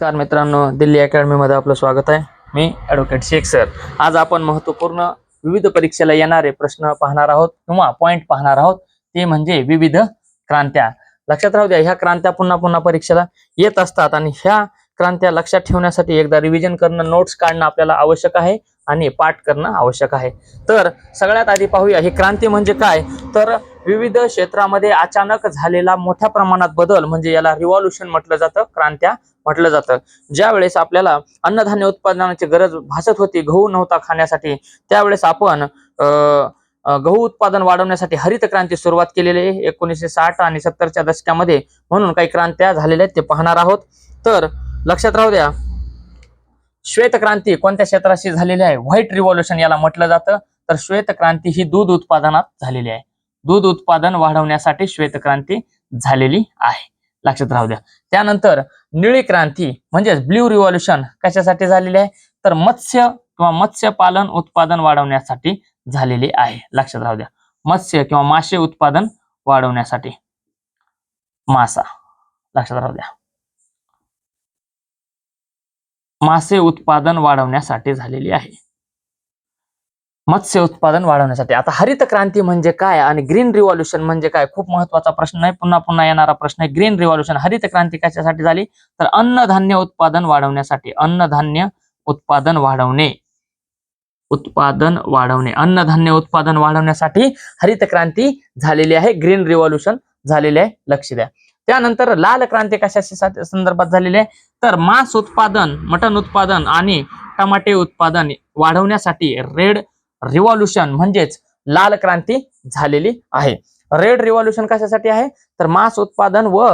नमस्कार मित्रांनो दिल्ली अकॅडमीमध्ये आपलं स्वागत आहे. मी ॲडव्होकेट शेख सर. आज आपण महत्त्वपूर्ण विविध परीक्षेला येणारे प्रश्न पाहणार आहोत किंवा पॉईंट पाहणार आहोत. ते म्हणजे विविध क्रांत्या. लक्षात राहू द्या ह्या क्रांत्या पुन्हा पुन्हा परीक्षेला येत असतात आणि ह्या क्रांत्या लक्षात ठेवण्यासाठी एकदा रिव्हिजन करणं नोट्स काढणं आपल्याला आवश्यक आहे आणि पाठ करणं आवश्यक आहे. तर सगळ्यात आधी पाहूया ही क्रांती म्हणजे काय? तर विविध क्षेत्रामध्ये अचानक झालेला मोठ्या प्रमाणात बदल म्हणजे याला रिव्हॉल्युशन म्हटलं जातं क्रांत्या म्हटलं जातं. ज्या वेळेस आपल्याला अन्नधान्य उत्पादनाची गरज भासत होती गहू नव्हता खाण्यासाठी त्यावेळेस आपण अं, गहू उत्पादन वाढवण्यासाठी हरित क्रांती सुरुवात केलेली आहे. एकोणीसशे साठ आणि सत्तरच्या दशकामध्ये म्हणून काही क्रांत्या झालेल्या आहेत ते पाहणार आहोत. तर लक्षात राहू द्या श्वेत क्रांती कोणत्या क्षेत्राशी झालेली आहे? व्हाईट रिव्हॉल्युशन याला म्हटलं जातं. तर श्वेत क्रांती ही दूध उत्पादनात झालेली आहे. दूध उत्पादन वाढवण्यासाठी श्वेतक्रांती झालेली आहे. लक्षात राहू द्या. त्यानंतर निळी क्रांती म्हणजेच ब्ल्यू रिव्हॉल्युशन कशासाठी झालेली आहे? तर मत्स्य किंवा मत्स्यपालन उत्पादन वाढवण्यासाठी झालेली आहे. लक्षात राहू द्या. मत्स्य किंवा मासे उत्पादन वाढवण्यासाठी. मासा. लक्षात राहू द्या. मासे उत्पादन वाढवण्यासाठी झालेली आहे. मत्स्य उत्पादन वाढवण्यासाठी. आता हरित क्रांती म्हणजे काय आणि ग्रीन रिव्हॉल्युशन म्हणजे काय? खूप महत्त्वाचा प्रश्न आहे. पुन्हा पुन्हा येणारा प्रश्न आहे. ग्रीन रिव्हॉल्युशन हरित क्रांती कशासाठी झाली? तर अन्नधान्य उत्पादन वाढवण्यासाठी. अन्नधान्य उत्पादन वाढवणे. उत्पादन वाढवणे. अन्नधान्य उत्पादन वाढवण्यासाठी हरित क्रांती झालेली आहे. ग्रीन रिव्हॉल्युशन झालेले आहे. लक्ष द्या. त्यानंतर लाल क्रांती कशाच्या संदर्भात झालेली आहे? तर मांस उत्पादन मटन उत्पादन आणि टमाटे उत्पादन वाढवण्यासाठी रेड रिव्हॉल्युशन म्हणजेच लाल क्रांती झालेली आहे. रेड रिव्हॉल्युशन कशासाठी आहे? तर मांस उत्पादन व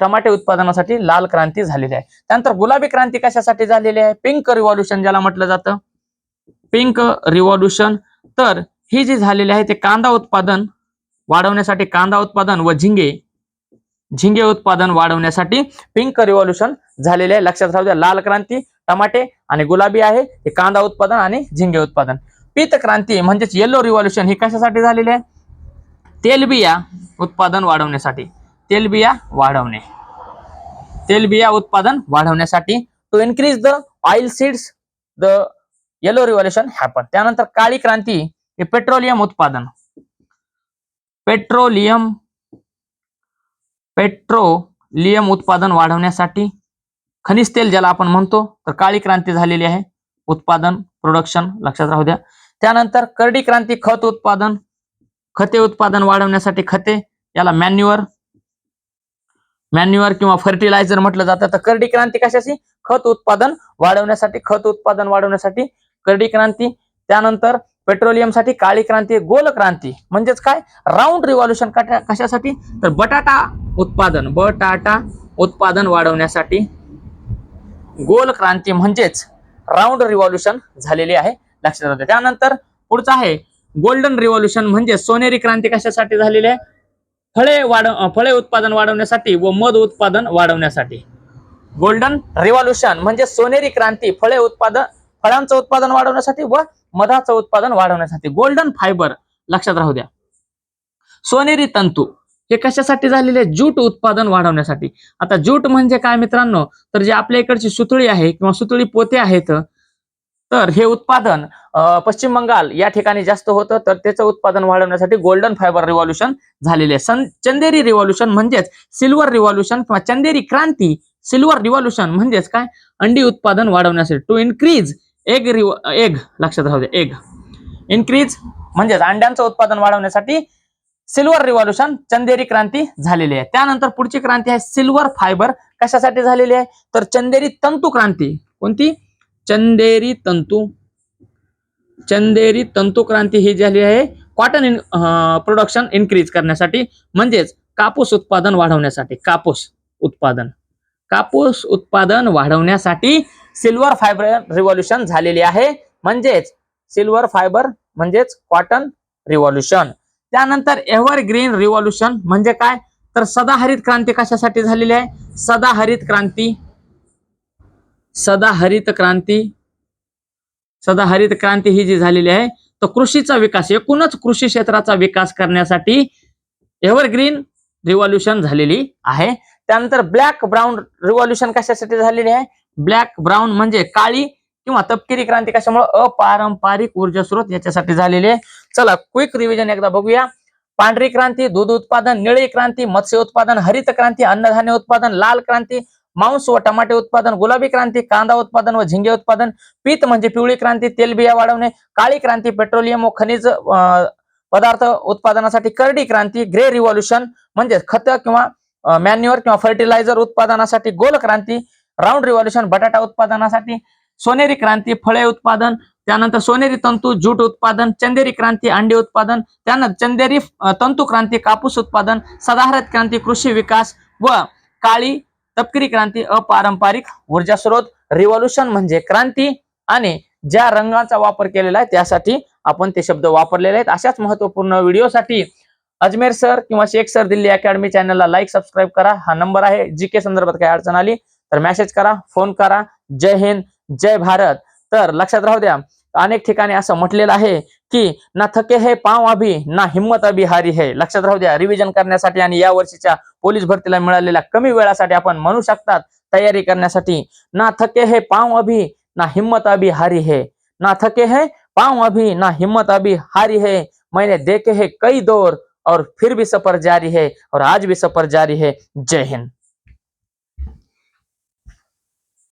टमाटे उत्पादनासाठी लाल क्रांती झालेली आहे. त्यानंतर गुलाबी क्रांती कशासाठी झालेली आहे? पिंक रिव्हॉल्युशन ज्याला म्हटलं जातं. पिंक रिव्हॉल्युशन तर ही जी झालेली आहे ते कांदा उत्पादन वाढवण्यासाठी कांदा उत्पादन व झिंगे झिंगे उत्पादन वाढवण्यासाठी पिंक रिव्हॉल्युशन झालेले आहे. लक्षात राहू द्या लाल क्रांती टमाटे आणि गुलाबी आहे हे कांदा उत्पादन आणि झिंगे उत्पादन. पीत क्रांती म्हणजेच येलो रिव्हॉल्युशन ही कशासाठी झालेली आहे? तेलबिया उत्पादन वाढवण्यासाठी. तेलबिया वाढवणे. तेलबिया उत्पादन वाढवण्यासाठी to increase the oil seeds the yellow revolution happen त्यानंतर काळी क्रांती हे पेट्रोलियम उत्पादन. पेट्रोलियम पेट्रोलियम उत्पादन वाढवण्यासाठी खनिज तेल ज्याला आपण म्हणतो तर काळी क्रांती झालेली आहे. उत्पादन प्रोडक्शन लक्षात राहू द्या. त्यानंतर करडी क्रांती खत उत्पादन खते उत्पादन वाढवण्यासाठी खते याला मॅन्युअर मॅन्युअर किंवा फर्टिलायझर म्हटलं जातं. तर करडी क्रांती कशाची खत उत्पादन वाढवण्यासाठी खत उत्पादन वाढवण्यासाठी करडी क्रांती. त्यानंतर पेट्रोलियमसाठी काळी क्रांती गोल क्रांती. म्हणजेच काय? राऊंड रिव्हॉल्युशन कशासाठी? तर बटाटा उत्पादन बटाटा उत्पादन वाढवण्यासाठी गोल क्रांती म्हणजेच राऊंड रिव्हॉल्युशन झालेली आहे. लक्षात राहते त्यानंतर पुढचं आहे गोल्डन रिव्हॉल्युशन म्हणजे सोनेरी क्रांती कशासाठी झालेली आहे? फळे वाढ फळे उत्पादन वाढवण्यासाठी व मध उत्पादन वाढवण्यासाठी. गोल्डन रिव्हॉल्युशन म्हणजे सोनेरी क्रांती फळे उत्पादन फळांचं उत्पादन वाढवण्यासाठी व मधाचं उत्पादन वाढवण्यासाठी. गोल्डन फायबर लक्षात राहू द्या. सोनेरी तंतू हे कशासाठी झालेले ज्यूट उत्पादन वाढवण्यासाठी. आता ज्यूट म्हणजे काय मित्रांनो? तर जे आपल्या इकडची सुतळी आहे किंवा सुतळी पोते आहेत तर हे उत्पादन पश्चिम बंगाल या ठिकाणी जास्त होतं तर त्याचं उत्पादन वाढवण्यासाठी गोल्डन फायबर रिव्हॉल्युशन झालेले आहे. सन चंदेरी रिव्हॉल्युशन म्हणजेच सिल्वर रिव्हॉल्युशन किंवा चंदेरी क्रांती. सिल्वर रिव्हॉल्युशन म्हणजेच काय? अंडी उत्पादन वाढवण्यासाठी. टू इन्क्रीज एग रिव एग लक्षात राहू दे एग इन्क्रीज म्हणजेच अंड्यांचं उत्पादन वाढवण्यासाठी सिल्वर रिव्हॉल्युशन चंदेरी क्रांती झालेली आहे. त्यानंतर पुढची क्रांती आहे सिल्वर फायबर कशासाठी झालेली आहे? तर चंदेरी तंतू क्रांती. कोणती? चंदेरी तंतू. चंदेरी तंतू क्रांती ही झाली आहे. कॉटन इन प्रोडक्शन इन्क्रीज करण्यासाठी म्हणजेच कापूस उत्पादन वाढवण्यासाठी कापूस उत्पादन. कापूस उत्पादन वाढवण्यासाठी सिल्वर फायबर रिव्हॉल्युशन झालेली आहे. म्हणजेच सिल्वर फायबर म्हणजेच कॉटन रिव्हॉल्युशन त्यानंतर एव्हर ग्रीन रिव्हॉल्युशन म्हणजे काय? तर सदाहरित क्रांती कशासाठी झालेली आहे? सदाहरित क्रांती सदाहरित क्रांती सदाहरित क्रांती ही जी झालेली आहे तर कृषीचा विकास एकूणच कृषी क्षेत्राचा विकास करण्यासाठी एव्हरग्रीन रिव्हॉल्युशन झालेली आहे. त्यानंतर ब्लॅक ब्राऊन रिव्हॉल्युशन कशासाठी झालेली आहे? ब्लॅक ब्राऊन म्हणजे काळी किंवा तपकिरी क्रांती कशामुळे? अपारंपरिक ऊर्जा स्रोत याच्यासाठी झालेली आहे. चला क्विक रिव्हिजन एकदा बघूया. पांढरी क्रांती दूध उत्पादन निळी क्रांती मत्स्य उत्पादन हरित क्रांती अन्नधान्य उत्पादन लाल क्रांती मांस व टमाटे उत्पादन गुलाबी क्रांती कांदा उत्पादन व झिंगे उत्पादन पीत म्हणजे पिवळी क्रांती तेलबिया वाढवणे काळी क्रांती पेट्रोलियम व खनिज पदार्थ उत्पादनासाठी करडी क्रांती ग्रे रिव्हॉल्युशन म्हणजे खत किंवा मॅन्युअर किंवा फर्टिलायझर उत्पादनासाठी गोल क्रांती राऊंड रिव्हॉल्युशन बटाटा उत्पादनासाठी सोनेरी क्रांती फळे उत्पादन त्यानंतर सोनेरी तंतू जूट उत्पादन चंदेरी क्रांती अंडी उत्पादन त्यानंतर चंदेरी तंतू क्रांती कापूस उत्पादन सदाहरित क्रांती कृषी विकास व काळी तपकिरी क्रांती अपारंपरिक ऊर्जा स्रोत रिव्हॉल्युशन म्हणजे क्रांती आणि ज्या रंगाचा वापर केलेला आहे त्यासाठी आपण ते शब्द वापरलेले आहेत. अशाच महत्त्वपूर्ण व्हिडिओसाठी अजमेर सर किंवा शेख सर दिल्ली अकॅडमी चॅनलला लाईक सबस्क्राईब करा. हा नंबर आहे. जी के संदर्भात काही अडचण आली तर मेसेज करा फोन करा. जय हिंद जय भारत. तर लक्षात राहू द्या अनेक ठिकाणी असं म्हटलेलं आहे की ना थके है पाव अभी ना हिम्मत अभी हारी है. लक्षात राहू द्या रिव्हिजन करण्यासाठी आणि या वर्षीच्या पोलीस भरतीला मिळालेल्या कमी वेळासाठी आपण म्हणू शकतात तयारी करण्यासाठी ना थके है पाव अभी ना हिम्मत अभी हारी है. ना थके है पाव अभी ना हिम्मत अभी हारी है. मैंने देखे है कई दौर और फिर भी सफर जारी है और आज भी सफर जारी है. जय हिंद।